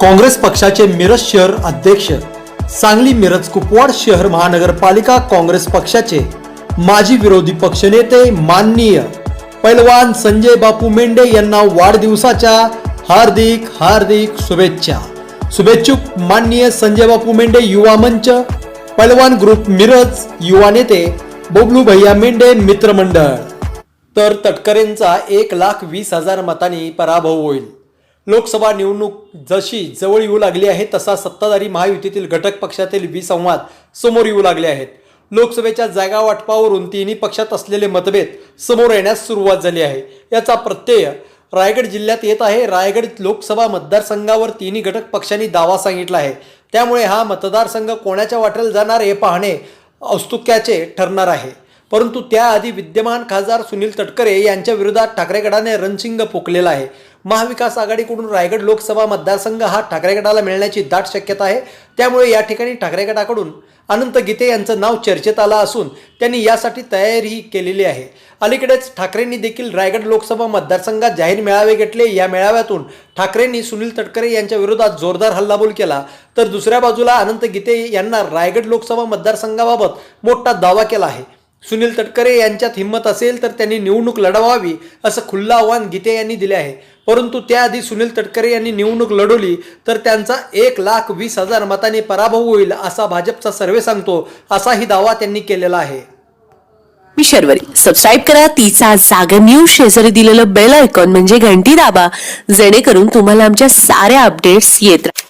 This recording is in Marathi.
काँग्रेस पक्षाचे मिरज शहर अध्यक्ष सांगली मिरज कुपवाड शहर महानगरपालिका काँग्रेस पक्षाचे माजी विरोधी पक्षनेते माननीय पैलवान संजय बापू मेंढे यांना वाढदिवसाच्या हार्दिक हार्दिक शुभेच्छा. शुभेच्छुक माननीय संजय बापू मेंढे युवा मंच पैलवान ग्रुप मिरज युवा नेते बबलू भैया मेंढे मित्रमंडळ तर तटकरेंचा एक लाख वीस हजार मतांनी पराभव होईल. लोकसभा निवडणूक जशी जवळ येऊ लागली आहे तसा सत्ताधारी महायुतीतील घटक पक्षातील विसंवाद समोर येऊ लागले आहेत. लोकसभेच्या जागा वाटपावरून तिन्ही पक्षात असलेले मतभेद समोर येण्यास सुरुवात झाली आहे. याचा प्रत्यय रायगड जिल्ह्यात येत आहे. रायगड लोकसभा मतदारसंघावर तिन्ही घटक पक्षांनी दावा सांगितला आहे. त्यामुळे हा मतदारसंघ कोणाच्या वाटेल जाणार हे पाहणे औत्सुक्याचे ठरणार आहे. परंतु त्याआधी विद्यमान खासदार सुनील तटकरे यांच्या विरोधात ठाकरे गटाने रणसिंग फोकलेला आहे. महाविकास आघाडीकडून रायगड लोकसभा मतदारसंघ हा ठाकरे गटाला मिळण्याची दाट शक्यता आहे. त्यामुळे या ठिकाणी ठाकरे गटाकडून अनंत गीते यांचं नाव चर्चेत आलं असून त्यांनी यासाठी तयारीही केलेली आहे. अलीकडेच ठाकरेंनी देखील रायगड लोकसभा मतदारसंघात जाहीर मेळावे घेतले. या मेळाव्यातून ठाकरेंनी सुनील तटकरे यांच्या विरोधात जोरदार हल्लाबोल केला. तर दुसऱ्या बाजूला अनंत गीते यांना रायगड लोकसभा मतदारसंघाबाबत मोठा दावा केला आहे. सुनील तटकरे यांच्यात हिंमत असेल तर त्यांनी निवडणूक लढवावी असं खुल्लं आव्हान गीते यांनी दिले आहे. परंतु त्याआधी सुनील तटकरे यांनी निवडणूक लढवली तर त्यांचा एक लाख वीस हजार मतांनी पराभव होईल असा भाजपचा सर्वे सांगतो असाही दावा त्यांनी केलेला आहे. मी शर्वरी. सबस्क्राईब करा तिचा जागर न्यूज शेजारी दिलेलं बेल आयकॉन म्हणजे घंटी दाबा जेणेकरून तुम्हाला आमच्या साऱ्या अपडेट्स येत राहतील